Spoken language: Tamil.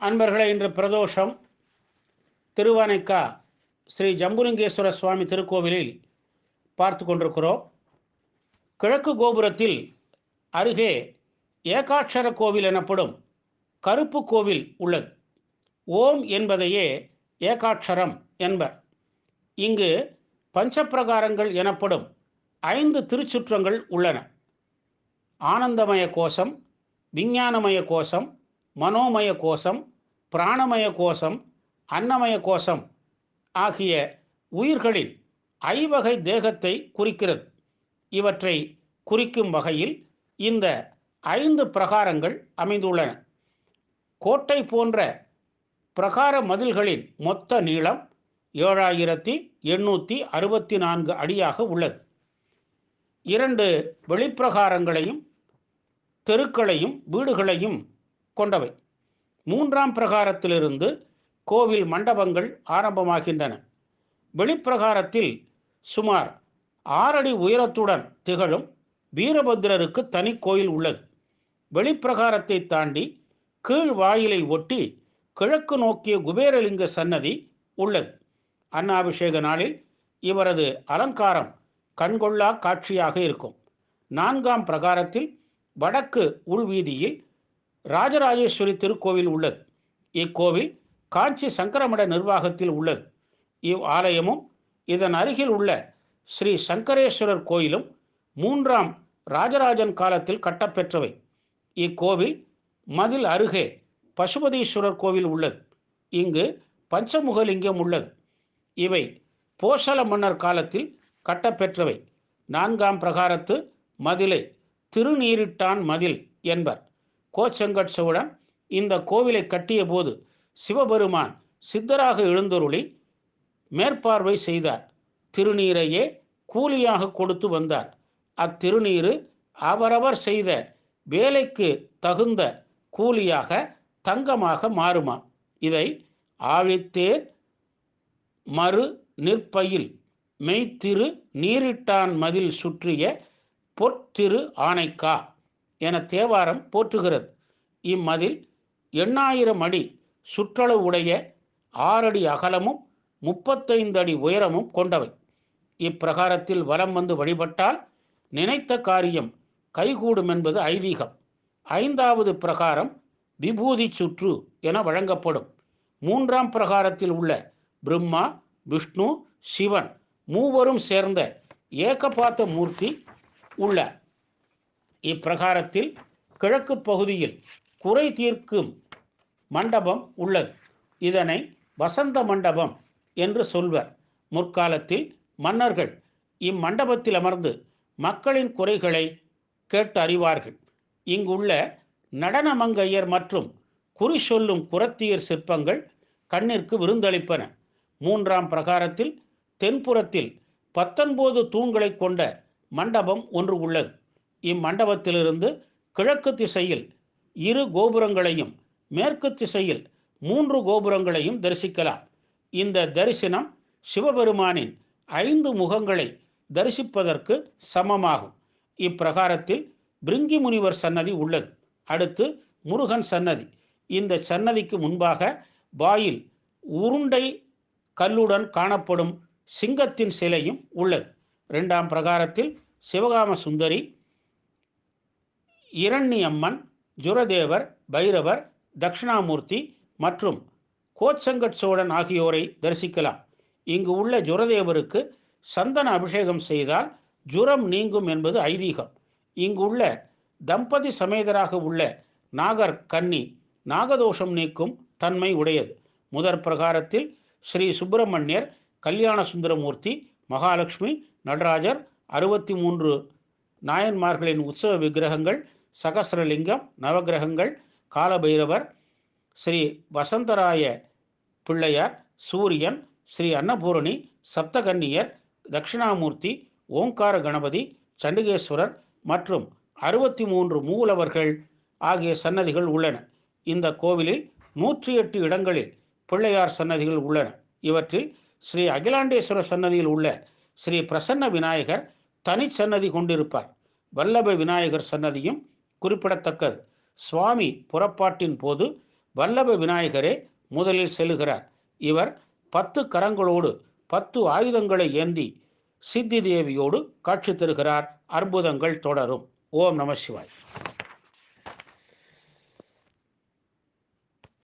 அன்பர்களே இன்று பிரதோஷம். திருவானைக்கா ஸ்ரீ ஜம்புலிங்கேஸ்வர சுவாமி திருக்கோவிலில் பார்த்து கொண்டிருக்கிறோம். கிழக்கு கோபுரத்தில் அருகே ஏகாட்சர கோவில் எனப்படும் கருப்பு கோவில் உள்ளது. ஓம் என்பதையே ஏகாட்சரம் என்பர். இங்கு பஞ்சப்பிரகாரங்கள் எனப்படும் ஐந்து திருச்சுற்றங்கள் உள்ளன. ஆனந்தமய கோஷம் விஞ்ஞானமய கோஷம் மனோமய கோஷம் பிராணமய கோஷம் அன்னமய கோஷம் ஆகிய உயிர்களின் ஐவகை தேகத்தை குறிக்கிறது. இவற்றை குறிக்கும் வகையில் இந்த ஐந்து பிரகாரங்கள் அமைந்துள்ளன. கோட்டை போன்ற பிரகார மதில்களின் மொத்த நீளம் ஏழாயிரத்தி எண்ணூற்றி அறுபத்தி நான்கு அடியாக உள்ளது. இரண்டு வெளிப்பிரகாரங்களையும் தெருக்களையும் வீடுகளையும் கொண்டவை. மூன்றாம் பிரகாரத்திலிருந்து கோவில் மண்டபங்கள் ஆரம்பமாகின்றன. வெளிப்பிரகாரத்தில் சுமார் ஆறடி உயரத்துடன் திகழும் வீரபத்ரருக்கு தனி கோயில் உள்ளது. வெளிப்பிரகாரத்தை தாண்டி கீழ் வாயிலை ஒட்டி கிழக்கு நோக்கிய குபேரலிங்க சன்னதி உள்ளது. அன்னாபிஷேக நாளில் இவரது அலங்காரம் கண்கொள்ளா காட்சியாக இருக்கும். நான்காம் பிரகாரத்தில் வடக்கு உள்வீதியில் ராஜராஜேஸ்வரி திருக்கோவில் உள்ளது. இக்கோவில் காஞ்சி சங்கரமட நிர்வாகத்தில் உள்ளது. இவ் ஆலயமும் இதன் அருகில் உள்ள ஸ்ரீ சங்கரேஸ்வரர் கோயிலும் மூன்றாம் ராஜராஜன் காலத்தில் கட்டப்பெற்றவை. இக்கோவில் மதில் அருகே பசுபதீஸ்வரர் கோவில் உள்ளது. இங்கு பஞ்சமுகலிங்கம் உள்ளது. இவை போசல மன்னர் காலத்தில் கட்டப்பெற்றவை. நான்காம் பிரகாரத்து மதிலை திருநீரிட்டான் மதில் என்பர். கோச்செங்கட் சோழன் இந்த கோவிலை கட்டிய போது சிவபெருமான் சித்தராக எழுந்தருளி மேற்பார்வை செய்தார். திருநீரையே கூலியாக கொடுத்து வந்தார். அத்திருநீரு அவரவர் செய்த வேலைக்கு தகுந்த கூலியாக தங்கமாக மாறுமா? இதை ஆழித்தேர் மறு நிற்பயில் மெய்த்திரு நீரிட்டான் மதில் சுற்றிய பொற்திரு ஆனைக்கா? என தேவாரம் போற்றுகிறது. இம்மதில் எண்ணாயிரம் அடி சுற்றளவு உடைய ஆறடி அகலமும் முப்பத்தைந்து அடி உயரமும் கொண்டவை. இப்பிரகாரத்தில் வலம் வந்து வழிபட்டால் நினைத்த காரியம் கைகூடும் என்பது ஐதீகம். ஐந்தாவது பிரகாரம் விபூதி சுற்று என வழங்கப்படும். மூன்றாம் பிரகாரத்தில் உள்ள பிரம்மா விஷ்ணு சிவன் மூவரும் சேர்ந்த ஏகபாத்த மூர்த்தி உள்ள இப்பிரகாரத்தில் கிழக்கு பகுதியில் குறை தீர்க்கும் மண்டபம் உள்ளது. இதனை வசந்த மண்டபம் என்று சொல்வர். முற்காலத்தில் மன்னர்கள் இம்மண்டபத்தில் அமர்ந்து மக்களின் குறைகளை கேட்டு அறிவார்கள். இங்குள்ள நடனமங்கையர் மற்றும் குறி சொல்லும் குரத்தியர் சிற்பங்கள் கண்ணிற்கு விருந்தளிப்பன. மூன்றாம் பிரகாரத்தில் தென்புறத்தில் பத்தொன்பது தூண்களை கொண்ட மண்டபம் ஒன்று உள்ளது. இம்மண்டபத்திலிருந்து கிழக்கு திசையில் இரு கோபுரங்களையும் மேற்கு திசையில் மூன்று கோபுரங்களையும் தரிசிக்கலாம். இந்த தரிசனம் சிவபெருமானின் ஐந்து முகங்களை தரிசிப்பதற்கு சமமாகும். இப்பிரகாரத்தில் பிருங்கி முனிவர் சன்னதி உள்ளது. அடுத்து முருகன் சன்னதி. இந்த சன்னதிக்கு முன்பாக வாயில் உருண்டை கல்லுடன் காணப்படும் சிங்கத்தின் சிலையும் உள்ளது. இரண்டாம் பிரகாரத்தில் சிவகாம சுந்தரி இரண்யம்மன் ஜுரதேவர் பைரவர் தட்சிணாமூர்த்தி மற்றும் கோச்சங்கட் சோழன் ஆகியோரை தரிசிக்கலாம். இங்கு உள்ள ஜுரதேவருக்கு சந்தன அபிஷேகம் செய்தால் ஜுரம் நீங்கும் என்பது ஐதீகம். இங்கு உள்ள தம்பதி சமேதராக உள்ள நாகர் கன்னி நாகதோஷம் நீக்கும் தன்மை உடையது. முதற் பிரகாரத்தில் ஸ்ரீ சுப்பிரமணியர் கல்யாண சுந்தரமூர்த்தி மகாலட்சுமி நடராஜர் அறுபத்தி மூன்று நாயன்மார்களின் உற்சவ விக்கிரகங்கள் சகசரலிங்கம் நவகிரகங்கள் காலபைரவர் ஸ்ரீ வசந்தராய பிள்ளையார் சூரியன் ஸ்ரீ அன்னபூரணி சப்தகன்னியர் தட்சிணாமூர்த்தி ஓங்கார கணபதி சண்டிகேஸ்வரர் மற்றும் அறுபத்தி மூன்று மூலவர்கள் ஆகிய சன்னதிகள் உள்ளன. இந்த கோவிலில் நூற்றி எட்டு இடங்களில் பிள்ளையார் சன்னதிகள் உள்ளன. இவற்றில் ஸ்ரீ அகிலாண்டேஸ்வர சன்னதியில் உள்ள ஸ்ரீ பிரசன்ன விநாயகர் தனி சன்னதி கொண்டிருப்பார். வல்லப விநாயகர் சன்னதியும் குறிப்பிடத்தக்கது. சுவாமி புறப்பாட்டின் போது வல்லப விநாயகரே முதலில் செல்கிறார். இவர் பத்து கரங்களோடு பத்து ஆயுதங்களை ஏந்தி சித்தி தேவியோடு காட்சி தருகிறார். அற்புதங்கள் தொடரும். ஓம் நம சிவாய்.